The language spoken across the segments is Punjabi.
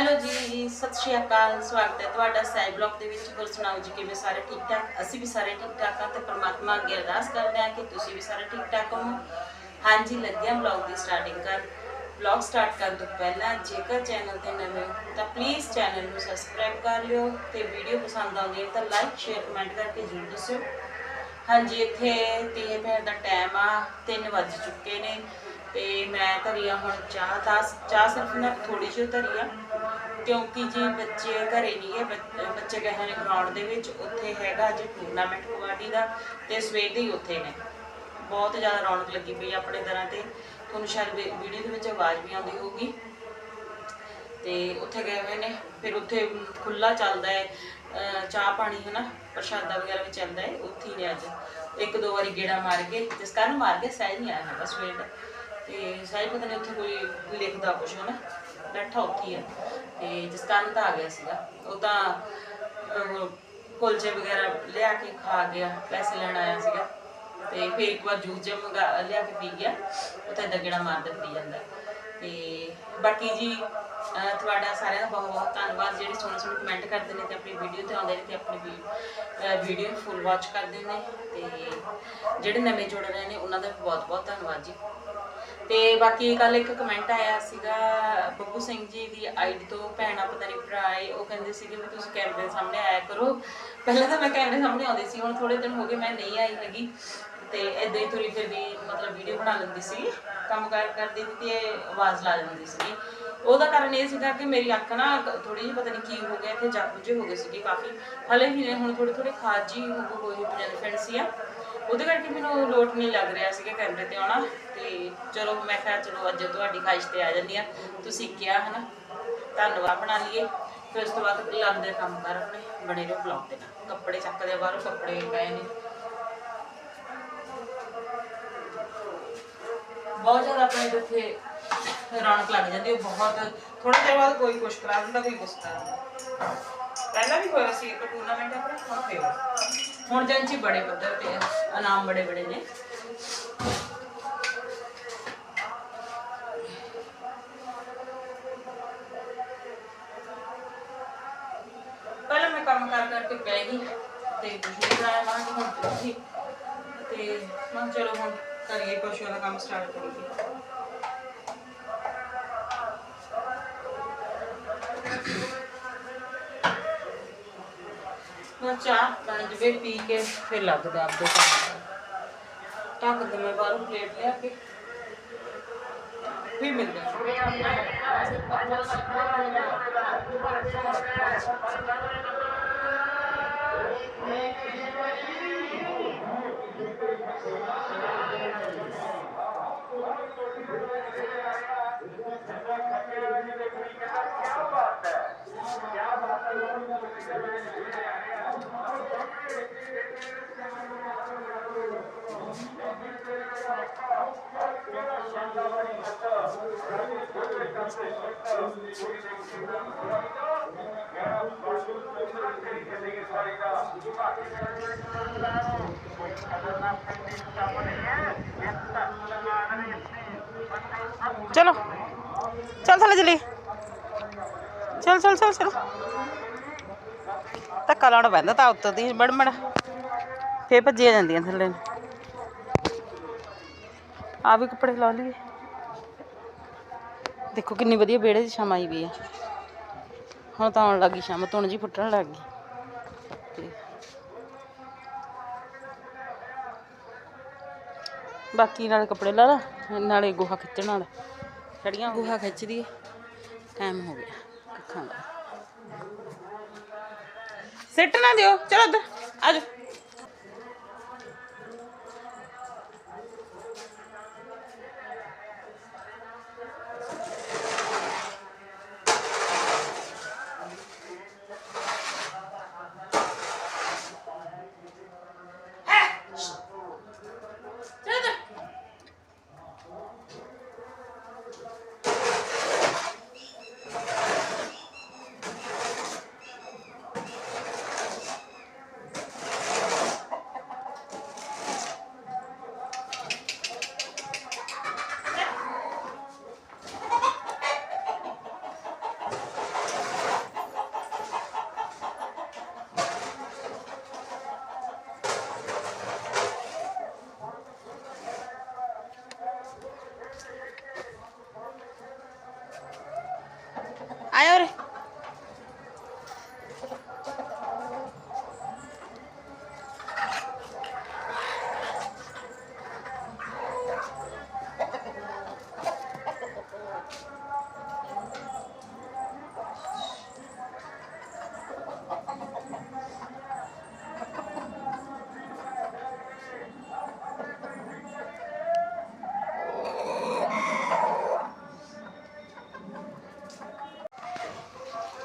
ਹੈਲੋ ਜੀ, ਸਤਿ ਸ਼੍ਰੀ ਅਕਾਲ, ਸਵਾਗਤ ਹੈ ਤੁਹਾਡਾ ਸਾਈ ਬਲੌਗ ਦੇ ਵਿੱਚ। ਹੋਰ ਸੁਣਾਓ ਜੀ, ਕਿਵੇਂ ਸਾਰੇ ਠੀਕ ਠਾਕ? ਅਸੀਂ ਵੀ ਸਾਰੇ ਠੀਕ ਠਾਕ ਹਾਂ ਤੇ ਪ੍ਰਮਾਤਮਾ ਅੱਗੇ ਅਰਦਾਸ ਕਰਦੇ ਹਾਂ ਕਿ ਤੁਸੀਂ ਵੀ ਸਾਰੇ ਠੀਕ ਠਾਕ ਹੋ ਹਾਂਜੀ ਲੱਗਿਆ ਬਲੌਗ ਦੀ ਸਟਾਰਟਿੰਗ ਕਰ। ਬਲੌਗ ਸਟਾਰਟ ਕਰਨ ਤੋਂ ਪਹਿਲਾਂ ਜੇਕਰ ਚੈਨਲ ਤੇ ਨਵੇਂ ਹੋ, ਤਾਂ ਪਲੀਜ਼ ਚੈਨਲ ਨੂੰ ਸਬਸਕ੍ਰਾਈਬ ਕਰ ਲਿਓ ਤੇ ਵੀਡੀਓ ਪਸੰਦ ਆਉਂਦੀ ਹੈ ਤਾਂ ਲਾਈਕ ਸ਼ੇਅਰ ਕਮੈਂਟ ਕਰਕੇ ਜ਼ਰੂਰ ਦੱਸਿਓ। ਹਾਂਜੀ, ਇੱਥੇ ਤੀਏ ਪਹਿਰ ਦਾ ਟਾਈਮ ਆ 3 ਵੱਜ ਚੁੱਕੇ ਨੇ ਤੇ ਮੈਂ ਧਰੀ ਆ ਹੁਣ ਚਾਹ। ਤਾਂ ਚਾਹ ਸਿਰਫ ਨਾ ਥੋੜੀ ਜਿਹੀ ਧਰੀ ਆ। ਕਿਉਂਕਿ ਜੀ ਬੱਚੇ ਘਰੇ ਨਹੀਂ ਹੈ ਬੱਚੇ ਗਏ ਹੋਏ ਨੇ ਗਰਾਊਂਡ ਦੇ ਵਿੱਚ, ਉੱਥੇ ਹੈਗਾ ਅੱਜ ਟੂਰਨਾਮੈਂਟ ਕਬੱਡੀ ਦਾ ਤੇ ਸਵੇਰ ਦੇ ਹੀ ਉੱਥੇ ਨੇ। ਬਹੁਤ ਜ਼ਿਆਦਾ ਰੌਣਕ ਲੱਗੀ ਪਈ ਆਪਣੇ ਦਰਾਂ ਤੇ। ਤੁਹਾਨੂੰ ਸ਼ਾਇਦ ਵੀਡੀਓ ਦੇ ਵਿੱਚ ਆਵਾਜ਼ ਵੀ ਆਉਂਦੀ ਹੋਊਗੀ। ਤੇ ਉੱਥੇ ਗਏ ਹੋਏ ਨੇ, ਫਿਰ ਉੱਥੇ ਖੁੱਲਾ ਚੱਲਦਾ ਹੈ ਚਾਹ ਪਾਣੀ ਹਨਾ, ਪ੍ਰਸ਼ਾਦਾ ਵਗੈਰਾ ਵੀ ਚੱਲਦਾ ਹੈ ਉੱਥੇ ਨੇ ਅੱਜ। ਇੱਕ ਦੋ ਵਾਰੀ ਗੇੜਾ ਮਾਰ ਕੇ ਜਿਸ ਕਾਰਨ ਮਾਰ ਕੇ ਸਹਿਜ ਨਹੀਂ ਆਇਆ ਹੈਗਾ ਸਵੇਰ ਦਾ। ਤੇ ਸਹਿਜ ਪਤਾ ਨਹੀਂ ਉੱਥੇ ਕੋਈ ਲਿਖਦਾ ਕੁਛ ਹਨਾ। ਬੈਠਾ ਉੱਥੇ ਆ। ਹੈ ਤੇ ਜਿਸ ਤਾਂ ਆ ਗਿਆ ਸੀਗਾ। ਉਹ ਤਾਂ ਕੁਲਚੇ ਵਗੈਰਾ ਲਿਆ ਕੇ ਖਾ ਗਿਆ, ਪੈਸੇ ਲੈਣ ਆਇਆ ਸੀਗਾ। ਤੇ ਫਿਰ ਇੱਕ ਵਾਰ ਜੂਸ ਜਿਹਾ ਮੰਗਾ, ਲਿਆ ਕੇ ਪੀ ਗਿਆ। ਉੱਥੇ ਏਦਾਂ ਗੇੜਾ ਮਾਰਦਾ ਪੀ ਜਾਂਦਾ। ਤੇ ਬਾਕੀ ਜੀ ਤੁਹਾਡਾ ਸਾਰਿਆਂ ਦਾ ਬਹੁਤ ਬਹੁਤ ਧੰਨਵਾਦ। ਜਿਹੜੇ ਸੋਹਣੇ ਸੋਹਣੇ ਕਮੈਂਟ ਕਰਦੇ ਨੇ ਤੇ ਆਪਣੀ ਵੀਡੀਓ ਤੇ ਆਉਂਦੇ ਨੇ ਤੇ ਆਪਣੀ ਵੀਡੀਓ ਨੂੰ ਫੁੱਲ ਵਾਚ ਕਰਦੇ ਨੇ। ਤੇ ਜਿਹੜੇ ਨਵੇਂ ਜੁੜ ਰਹੇ ਨੇ, ਉਹਨਾਂ ਦਾ ਵੀ ਬਹੁਤ ਬਹੁਤ ਧੰਨਵਾਦ ਜੀ। ਤੇ ਬਾਕੀ ਕੱਲ ਇੱਕ ਕਮੈਂਟ ਆਇਆ ਸੀਗਾ ਬੱਬੂ ਸਿੰਘ ਜੀ ਦੀ ਆਈਡੀ ਤੋਂ ਭੈਣਾ ਪਤਾ ਨਹੀਂ ਭਰਾ ਏ ਉਹ ਕਹਿੰਦੇ ਸੀਗੇ ਵੀ ਤੁਸੀਂ ਕੈਮਰੇ ਦੇ ਸਾਹਮਣੇ ਆਇਆ ਕਰੋ ਪਹਿਲਾਂ ਤਾਂ ਮੈਂ ਕੈਮਰੇ ਸਾਹਮਣੇ ਆਉਂਦੀ ਸੀ ਹੁਣ ਥੋੜੇ ਦਿਨ ਹੋ ਗਏ ਮੈਂ ਨਹੀਂ ਆਈ ਹੈਗੀ ਤੇ ਇਦਾਂ ਹੀ ਤੁਰੀ ਫਿਰਦੀ ਮਤਲਬ ਵੀਡੀਓ ਬਣਾ ਲੈਂਦੀ ਸੀ ਕੰਮ ਕਾਰ ਕਰਦੀ ਸੀ ਤੇ ਆਵਾਜ਼ ਲਾ ਲੈਂਦੀ ਸੀ ਉਹਦਾ ਕਾਰਨ ਇਹ ਸੀਗਾ ਕਿ ਮੇਰੀ ਅੱਖ ਨਾ ਥੋੜੀ ਜਿਹੀ ਪਤਾ ਨਹੀਂ ਕੀ ਹੋ ਗਿਆ ਇੱਥੇ ਜਾਗੂ ਜਿਹੇ ਹੋ ਗਏ ਸੀਗੇ ਕਾਫੀ ਹਲੇ ਵੀ ਨੇ ਹੁਣ ਥੋੜੇ ਥੋੜੇ ਖਾਜੀ ਹੋ ਹੋਈ ਬੈਨੀਫਿਟਸ ਆ ਉਹਦੇ ਕਰਕੇ ਮੈਨੂੰ ਲੋਟ ਨਹੀਂ ਲੱਗ ਰਿਹਾ ਸੀਗਾ ਕੈਮਰੇ ਤੇ ਆਉਣਾ। ਤੇ ਚਲੋ ਮੈਂ ਕਿਹਾ, ਚਲੋ ਅੱਜ ਤੁਹਾਡੀ ਖਾਹਿਸ਼ ਤੇ ਆ ਜਾਂਦੀ ਆ। ਤੁਸੀਂ ਕਿਹਾ ਹਨਾ, ਧੰਨਵਾਦ ਬਣਾ ਲਈਏ। ਫਿਰ ਉਸ ਤੋਂ ਬਾਅਦ ਲੱਗਦੇ ਕੰਮ ਕਰ ਆਪਣੇ, ਬਣੇ ਰਹੋ ਬਲੌਗ ਦੇ ਨਾਲ। ਕੱਪੜੇ ਚੱਕਦੇ ਬਾਹਰੋਂ, ਕੱਪੜੇ ਪਏ ਨੇ। ਬਹੁਤ ਜ਼ਿਆਦਾ ਆਪਣੇ ਇੱਥੇ ਰੌਣਕ ਲੱਗ ਜਾਂਦੀ ਹੈ ਬਹੁਤ। ਥੋੜਾ ਚਿਰ ਬਾਅਦ ਕੋਈ ਕੁਛ ਕਰਾ ਦਿੰਦਾ, ਕੋਈ ਕੁਛ ਕਰਾ ਦਿੰਦਾ। ਪਹਿਲਾਂ ਵੀ ਹੋਇਆ ਸੀ ਇੱਕ ਟੂਰਨਾਮੈਂਟ ਆਪਣੇ, ਹੁਣ ਫੇਰ। ਹੁਣ ਜੰਚੀ ਬੜੇ ਪੱਧਰ ਤੇ ਆ, ਇਨਾਮ ਬੜੇ ਬੜੇ ਨੇ। ਪਹਿਲਾਂ ਮੈਂ ਕੰਮ ਕਰ ਕਰਕੇ ਬਹਿ ਗਈ ਤੇ ਕੁਝ ਨਹੀਂ ਕਰਾਇਆ ਮਾਂ ਹੁਣ ਉੱਠੀ। ਤੇ ਮੈਂ ਚਲੋ ਹੁਣ ਕਰੀਏ, ਪਸ਼ੂਆਂ ਦਾ ਕੰਮ ਸਟਾਰਟ ਕਰੀਏ। ਮੈਂ ਚਾਹ ਪਾਣੀ ਜਵੇ, ਪੀ ਕੇ ਫਿਰ ਲੱਗਦਾ ਆਪਦੇ ਕੰਮ ਟੱਕ ਦੇ ਬਾਹਰੋਂ ਪਲੇਟ ਲਿਆ ਕੇ, ਫਿਰ ਮਿਲਦੇ ਹਾਂ। ਚਲੋ ਚੱਲ ਥੱਲੇ ਚਲੀ ਚੱਲ ਚੱਲ ਚੱਲ ਚੱਲ ਧੱਕਾ ਲਾਉਣਾ ਪੈਂਦਾ ਤਾਂ ਉੱਤੋਂ ਦੀ ਬੜਮੜ ਫੇਰ ਭੱਜੀਆਂ ਜਾਂਦੀਆਂ ਥੱਲੇ ਨੂੰ ਆ ਵੀ ਕੱਪੜੇ ਲਾ ਲਈਏ ਦੇਖੋ ਕਿੰਨੀ ਵਧੀਆ ਵਿਹੜੇ ਦੀ ਛਾਂ ਆਈ ਵੀ ਆ। ਹੁਣ ਤਾਂ ਆਉਣ ਲੱਗੀ ਸ਼ਾਮ ਧੁਣ ਜੀ ਫੁੱਟਣ ਲੱਗ ਗਈ। ਬਾਕੀ ਨਾਲ ਕੱਪੜੇ ਲਾ ਲਾ ਨਾਲੇ ਗੋਹਾ ਖਿੱਚਣ ਨਾਲ। ਛੜੀਆਂ ਗੋਹਾ ਖਿੱਚਦੀ ਟਾਈਮ ਹੋ ਗਿਆ ਕੱਖਾਂ ਦਾ। ਸਿੱਟ ਨਾ ਦਿਓ ਚਲੋ ਉੱਧਰ ਆ ਜਾਓ ਚਲੋ ਇੱਧਰ।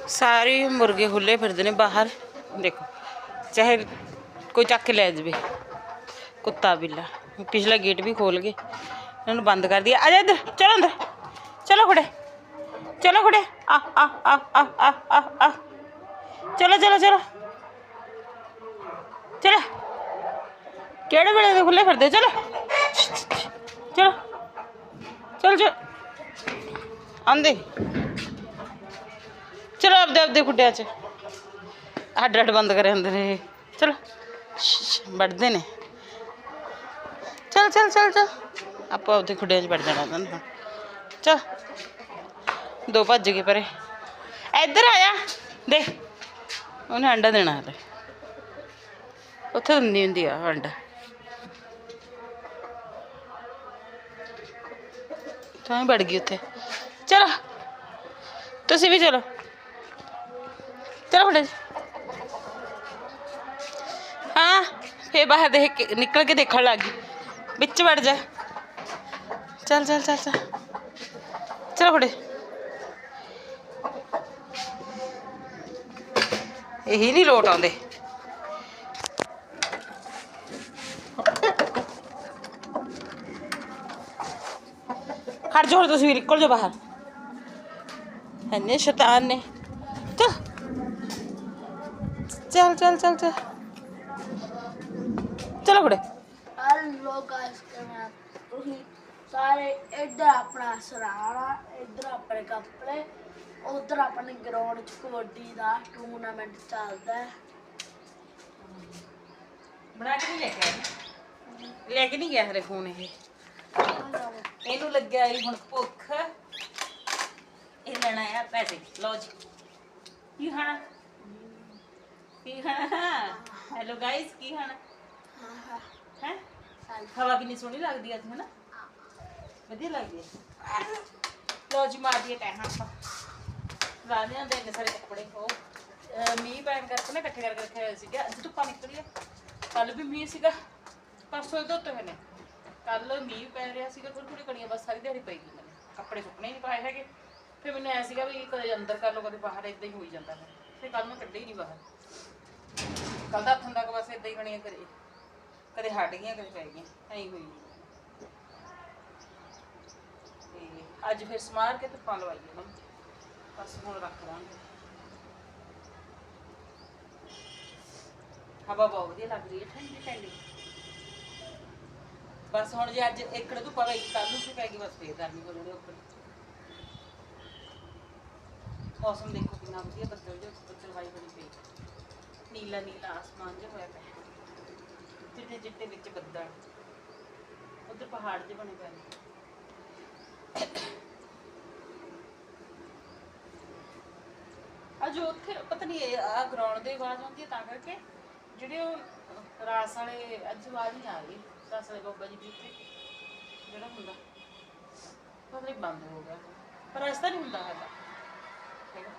ਸਾਰੇ ਮੁਰਗੇ ਖੁੱਲੇ ਫਿਰਦੇ ਨੇ ਬਾਹਰ, ਦੇਖੋ, ਚਾਹੇ ਕੋਈ ਚੱਕ ਕੇ ਲੈ ਜਾਵੇ, ਕੁੱਤਾ ਬਿੱਲਾ, ਪਿਛਲਾ ਗੇਟ ਵੀ ਖੋਲ ਗਏ ਇਹਨਾਂ ਨੂੰ ਬੰਦ ਕਰ ਦਿਆ ਆ ਜਾ ਇੱਧਰ, ਚਲੋ ਅੰਦਰ, ਚਲੋ ਖੜੇ ਚਲੋ ਖੜੇ ਆ ਆ ਆ ਆ ਆ ਆ ਆ। ਚਲੋ ਚਲੋ ਚਲੋ। ਚਲੋ। ਕਿਹੜੇ ਵੇਲੇ ਦੇ ਖੁੱਲੇ ਫਿਰਦੇ? ਚਲੋ। ਚਲੋ। ਚਲ ਚਲ। ਆਂਦੇ ਚਲੋ ਆਪਦੇ ਆਪਦੇ ਖੁੱਡਿਆਂ 'ਚ। ਹੱਡ ਹੱਡ ਬੰਦ ਕਰੇ ਅੰਦਰ ਇਹ। ਚਲੋ ਵੜਦੇ ਨੇ। ਚਲ ਚਲ ਚਲ ਚਲ। ਆਪਾਂ ਆਪਦੇ ਖੁੱਡਿਆਂ 'ਚ ਵੜ ਜਾਣਾ ਉਹਨਾਂ ਚਲ, ਦੋ ਭੱਜ ਗਏ ਪਰੇ। ਇੱਧਰ ਆਇਆ ਦੇ ਉਹਨੇ ਅੰਡਾ ਦੇਣਾ ਹਲੇ। ਉੱਥੇ ਦਿੰਦੀ ਹੁੰਦੀ ਆ ਅੰਡਾ। ਤਾਂ ਹੀ ਵੜ ਗਈ ਉੱਥੇ। ਚਲੋ, ਤੁਸੀਂ ਵੀ ਚਲੋ। ਚਲੋ ਫੜੇ ਹਾਂ, ਫੇਰ ਬਾਹਰ ਦੇਖ ਕੇ ਨਿਕਲ ਕੇ ਦੇਖਣ ਲੱਗ ਗਈ। ਵਿੱਚ ਵੜ ਜਾ। ਚੱਲ ਚੱਲ ਚੱਲ ਚੱਲ। ਚਲੋ ਫੜੇ ਇਹੀ ਨਹੀਂ ਲੋਟ ਆਉਂਦੇ। ਖੜ ਜਾਓ ਹੁਣ ਤੁਸੀਂ ਵੀ, ਨਿਕਲ ਜਾਓ ਬਾਹਰ। ਇੰਨੇ ਸ਼ੈਤਾਨ ਨੇ ਚੱਲ ਚੱਲ ਚੱਲ ਚੱਲ ਚੱਲ। ਚਲੋ ਖੜੇ ਹੈਲੋ ਗਾਇਸ ਕਿਵੇਂ ਤੁਸੀਂ ਸਾਰੇ ਇੱਧਰ ਆਪਣਾ ਸਰਾਣਾ ਇੱਧਰ ਆਪਣੇ ਕੱਪੜੇ ਉਧਰ ਆਪਣੇ ਗਰਾਊਂਡ 'ਚ ਕਬੱਡੀ ਦਾ ਟੂਰਨਾਮੈਂਟ ਚੱਲਦਾ ਹੈ। ਬਣਾ ਕੇ ਨਹੀਂ ਲੈ ਕੇ ਆਇਆ ਲੈ ਕੇ ਨਹੀਂ ਗਿਆ ਹਰੇ ਫੋਨ ਇਹ? ਇਹਨੂੰ ਲੱਗਿਆ ਇਹ ਹੁਣ ਭੁੱਖ। ਇਹ ਲੈਣਾ ਆ ਪੈਸੇ। ਲਓ ਜੀ। ਕੀ ਖਾਣਾ? ਕੀ ਖਾਣਾ ਹੈਲੋ ਗਾਇਸ ਕੀ ਖਾਣਾ ਹੈ ਹਵਾ ਕਿੰਨੀ ਸੋਹਣੀ ਲੱਗਦੀ ਅੱਜ ਹੈ ਨਾ ਵਧੀਆ ਲੱਗਦੀ ਹੈ ਲਓ ਜੀ ਮਾਰ ਦਈਏ ਟੈਹਾਂ ਆਪਾਂ ਲਾ ਲਿਆਂਦੇ ਨੇ ਸਾਰੇ ਕੱਪੜੇ ਉਹ ਅਹ ਮੀਂਹ ਪੈਣ ਕਰਕੇ ਨਾ ਇਕੱਠੇ ਕਰਕੇ ਰੱਖਿਆ ਹੋਇਆ ਸੀਗਾ ਅੱਜ ਧੁੱਪਾਂ ਨਿਕਲੀ ਆ ਕੱਲ ਵੀ ਮੀਂਹ ਸੀਗਾ ਪਰਸੋਂ ਦੇ ਧੋਤੇ ਹੋਏ ਨੇ ਕੱਲ ਮੀਂਹ ਪੈ ਰਿਹਾ ਸੀਗਾ ਥੋੜੀ ਥੋੜੀ ਕਣੀਆਂ ਬਸ ਸਾਰੀ ਦਿਹਾੜੀ ਪਈ ਗਈ ਮੈਨੂੰ ਕੱਪੜੇ ਸੁੱਕਣੇ ਨਹੀਂ ਪਾਏ ਹੈਗੇ ਫਿਰ ਮੈਨੂੰ ਐ ਸੀਗਾ ਵੀ ਕਦੇ ਅੰਦਰ ਕਰ ਲਓ ਕਦੇ ਬਾਹਰ ਇਦਾਂ ਹੀ ਹੋਈ ਜਾਂਦਾ ਹੈ ਫਿਰ ਕੱਲ ਮੈਂ ਕੱਢੇ ਹੀ ਨਹੀਂ ਬਾਹਰ ਕੱਲ ਦਾ ਹੱਥਾਂ ਬਸ ਇਦਾਂ ਹੀ ਕਣੀਆਂ ਕਰੇ ਕਦੇ ਹਟ ਗਈਆਂ, ਕਦੇ ਪੈ ਗਈਆਂ, ਐਂ ਹੋਈ ਤੇ ਅੱਜ ਫਿਰ ਸਮਾਰ ਕੇ ਧੁੱਪਾਂ ਲਵਾਈਏ ਨਾ ਬਸ ਹੁਣ ਰੱਖ ਦਾਂਗੇ ਹਵਾ ਬਹੁਤ ਵਧੀਆ ਲੱਗ ਰਹੀ ਹੈ, ਠੰਡੀ ਠੰਡੀ ਬਸ ਹੁਣ ਜੇ ਅੱਜ ਏਕੜ ਧੁੱਪ ਪਵੇ ਕੱਲ ਨੂੰ ਪੈ ਗਈ, ਬਸ ਫੇਰ ਗਰਮੀ ਹੋ ਜਾਣੀ ਉੱਪਰ। ਮੌਸਮ ਦੇਖੋ ਕਿੰਨਾ ਵਧੀਆ, ਬੱਦਲ ਜੋ, ਬੱਦਲ ਵਾਈ ਬਣੀ ਪਈ। ਨੀਲਾ ਨੀਲਾ ਆਸਮਾਨ ਜਿਹਾ ਹੋਇਆ ਪਿਆ। ਚਿੱਟੇ ਚਿੱਟੇ ਵਿੱਚ ਬੱਦਲ। ਉਧਰ ਪਹਾੜ ਜਿਹੇ ਬਣੇ ਪਏ ਨੇ। ਅੱਜ ਉੱਥੇ ਪਤਾ ਨਹੀਂ ਆ ਗਰਾਊਂਡ ਦੇ ਆਵਾਜ਼ ਆਉਂਦੀ ਹੈ ਤਾਂ ਕਰਕੇ ਜਿਹੜੇ ਉਹ ਰਾਸ ਵਾਲੇ ਅੱਜ ਆਵਾਜ਼ ਨਹੀਂ ਆ ਰਹੀ। ਰਾਸ ਵਾਲੇ ਬਾਬਾ ਜੀ ਦੀ ਉੱਥੇ। ਜਿਹੜਾ ਹੁੰਦਾ। ਪਤਾ ਨਹੀਂ ਬੰਦ ਹੋ ਗਿਆ। ਪਰ ਰਸਤਾ ਨਹੀਂ ਹੁੰਦਾ ਹੈਗਾ ਹੈਗਾ।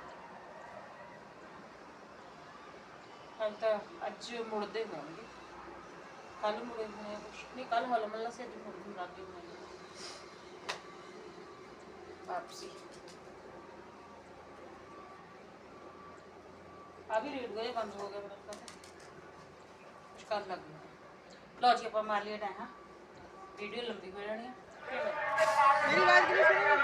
ਕੱਲ ਤਾਂ ਅੱਜ ਮੁੜਦੇ ਹੋਣਗੇ ਕੱਲ ਮੁੜੇ ਹੋਣੇ ਆ ਕੁਛ ਨਹੀਂ ਕੱਲ ਹਲ ਮੱਲਾ ਸੇ ਅੱਜ ਮੁੜਦੇ ਮੁੜਾਦੇ ਹੋਣਗੇ ਵਾਪਸੀ। ਆ ਵੀ ਰੇਡ ਗਏ ਬੰਦ ਹੋ ਗਿਆ ਮੇਰਾ ਤਾਂ। ਕੁਛ ਕਰ ਲੱਗ ਗਿਆ ਲਓ ਜੀ ਆਪਾਂ ਮਾਰ ਲਿਆ ਟਾਈਮ ਵੀਡੀਓ ਲੰਬੀ ਹੋ ਜਾਣੀ ਆ। ਮੇਰੀ ਆਵਾਜ਼ ਕਿਹੜੀ ਸੁਣੀ ਲਓ।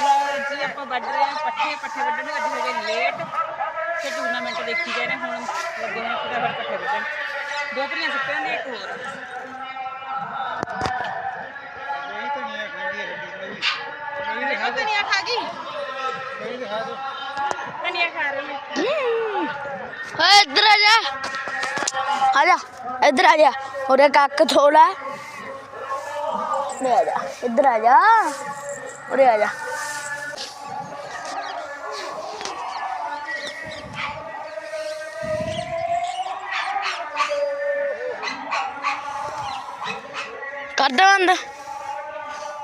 ਜੀ ਆਪਾਂ ਵੱਢ ਰਹੇ ਹਾਂ ਪੱਠੇ ਪੱਠੇ ਵੱਢਣ ਨੂੰ ਅੱਜ ਹੋ ਗਏ ਲੇਟ ਤੇ ਟੂਰਨਾਮੈਂਟ ਦੇਖੀ ਗਏ ਨੇ ਹੁਣ ਲੱਗੇ ਨੇ ਫਟਾਫਟ ਪੱਠੇ ਵੱਢਣ। ਦੋ ਭਰੀਆਂ ਸੁੱਟਿਆਂ ਨੇ ਇੱਕ ਹੋਰ। ਦੇਖੋ ਧਨੀਆ ਖਾ ਗਈ? ਧਨੀਆ ਖਾ ਰਹੀ ਹੈ। ਓਏ ਇੱਧਰ ਆ ਜਾ। ਆ ਜਾ ਇੱਧਰ ਆ ਜਾ। ਉਰੇ ਕੱਕ ਥੋੜਾ ਉਰੇ ਆ ਜਾ ਇੱਧਰ ਆ ਜਾ। ਉਰੇ ਆ ਜਾ। ਕਰਦਾ ਬੰਦ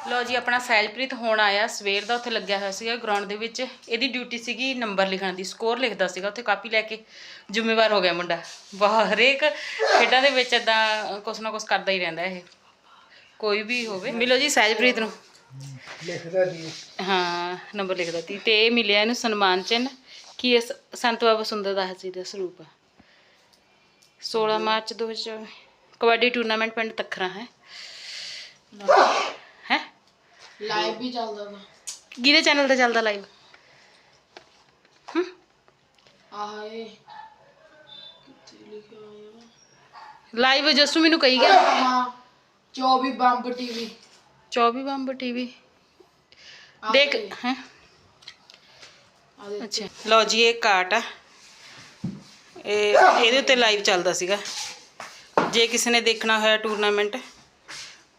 ਲੋ ਜੀ ਆਪਣਾ ਸੈਲਪ੍ਰੀਤ ਹੁਣ ਆਇਆ। ਸਵੇਰ ਦਾ ਉੱਥੇ ਲੱਗਿਆ ਹੋਇਆ ਸੀਗਾ ਗਰਾਊਂਡ ਦੇ ਵਿੱਚ। ਇਹਦੀ ਡਿਊਟੀ ਸੀਗੀ ਨੰਬਰ ਲਿਖਣ ਦੀ ਸਕੋਰ ਲਿਖਦਾ ਸੀਗਾ। ਉੱਥੇ ਕਾਪੀ ਲੈ ਕੇ ਜ਼ਿੰਮੇਵਾਰ ਹੋ ਗਿਆ ਮੁੰਡਾ। ਵਾਹ ਹਰੇਕ ਖੇਡਾਂ ਦੇ ਵਿੱਚ ਇਦਾਂ ਕੁਛ ਨਾ ਕੁਛ ਕਰਦਾ ਹੀ ਰਹਿੰਦਾ ਇਹ। ਕੋਈ ਵੀ ਹੋਵੇ। ਮਿਲੋ ਜੀ ਸਹਿਜਪ੍ਰੀਤ ਨੂੰ। ਲਿਖਦਾ ਦੀ ਹਾਂ ਨੰਬਰ ਲਿਖਦਾ ਤੀ ਤੇ ਇਹ ਮਿਲਿਆ ਇਹਨੂੰ ਸਨਮਾਨ ਚਿੰਨ ਕੀ ਇਹ ਸ- ਸੰਤ ਬਾਬਾ ਸੁੰਦਰ ਦਾਸ ਜੀ ਦਾ ਸਰੂਪ। ਆ 16 ਮਾਰਚ 2024 ਕਬੱਡੀ ਟੂਰਨਾਮੈਂਟ ਪਿੰਡ ਤਖਰਾ ਹੈ। ਹੈ? ਲਾਈਵ ਵੀ ਚੱਲਦਾ ਵਾ ਕਿਹਦੇ ਚੈਨਲ ਤੇ ਚੱਲਦਾ ਲਾਈਵ ਆਏ ਲਾਈਵ ਜਸੂ ਮੈਨੂੰ ਕਹੀ ਗਿਆ। ਹਾਂ 24 ਬੰਬ ਟੀਵੀ 24 ਬੰਬ ਟੀਵੀ ਦੇਖ ਹੈ? ਅੱਛਾ। ਲਓ ਜੀ ਇਹ ਕਾਟ ਆ। ਇਹ ਇਹਦੇ ਉੱਤੇ ਲਾਈਵ ਚੱਲਦਾ ਸੀਗਾ। ਜੇ ਕਿਸੇ ਨੇ ਦੇਖਣਾ ਹੋਇਆ ਟੂਰਨਾਮੈਂਟ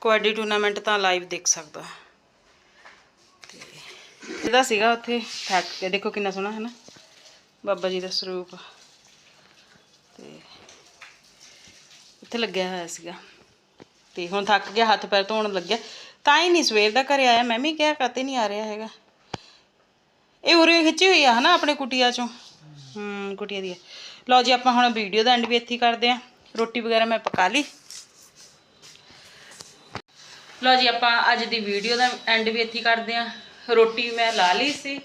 ਕਬੱਡੀ ਟੂਰਨਾਮੈਂਟ ਤਾਂ ਲਾਈਵ ਦੇਖ ਸਕਦਾ। ਤੇ ਇਹਦਾ ਸੀਗਾ ਉੱਥੇ ਥੱਕ ਕੇ ਦੇਖੋ ਕਿੰਨਾ ਸੋਹਣਾ ਹੈ ਨਾ ਬਾਬਾ ਜੀ ਦਾ ਸਰੂਪ। ਤੇ ਉੱਥੇ ਲੱਗਿਆ ਹੋਇਆ ਸੀਗਾ। ਤੇ ਹੁਣ ਥੱਕ ਗਿਆ, ਹੱਥ ਪੈਰ ਧੋਣ ਲੱਗਿਆ। ਤਾਂ ਹੀ ਨਹੀਂ ਸਵੇਰ ਦਾ ਘਰੇ ਆਇਆ। ਮੈਂ ਵੀ ਕਿਹਾ ਕਦੇ ਨਹੀਂ ਆ ਰਿਹਾ ਹੈਗਾ। ਇਹ ਉਰੇ ਖਿੱਚੀ ਹੋਈ ਆ, ਹਨਾ, ਆਪਣੇ ਕੁਟੀਆ ਚੋਂ? ਹੂੰ, ਕੁਟੀਆ ਦੀ ਲਓ ਜੀ, ਆਪਾਂ ਹੁਣ ਵੀਡੀਓ ਦਾ ਐਂਡ ਵੀ ਇੱਥੇ ਕਰਦੇ ਆ। ਰੋਟੀ ਵਗੈਰਾ ਮੈਂ ਪਕਾ ਲਈ। ਲਓ ਜੀ, ਆਪਾਂ ਅੱਜ ਦੀ ਵੀਡੀਓ ਦਾ ਐਂਡ ਵੀ ਇੱਥੇ ਕਰਦੇ ਆ ਰੋਟੀ ਮੈਂ ਲਾ ਲਈ ਸੀ।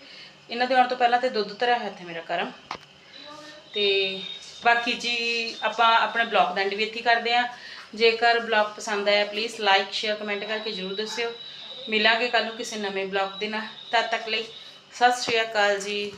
ਇਹਨਾਂ ਦੇ ਆਉਣ ਤੋਂ ਪਹਿਲਾਂ ਤੇ ਦੁੱਧ ਧਰਿਆ ਹੋਇਆ ਇੱਥੇ ਮੇਰਾ ਕਰਮ। ਤੇ ਬਾਕੀ ਜੀ, ਆਪਾਂ ਆਪਣੇ ਬਲੌਗ ਦਾ ਐਂਡ ਵੀ ਇੱਥੇ ਕਰਦੇ ਆ ਜੇਕਰ ਬਲੌਗ ਪਸੰਦ ਆਇਆ ਪਲੀਜ਼ ਲਾਈਕ ਸ਼ੇਅਰ ਕਮੈਂਟ ਕਰਕੇ ਜਰੂਰ ਦੱਸਿਓ। ਮਿਲਾਂਗੇ ਕੱਲ ਨੂੰ ਕਿਸੇ ਨਵੇਂ ਬਲੌਗ ਦੇ ਨਾਲ। ਤਦ ਤੱਕ ਲਈ ਸਤਿ ਸ਼੍ਰੀ ਅਕਾਲ ਜੀ।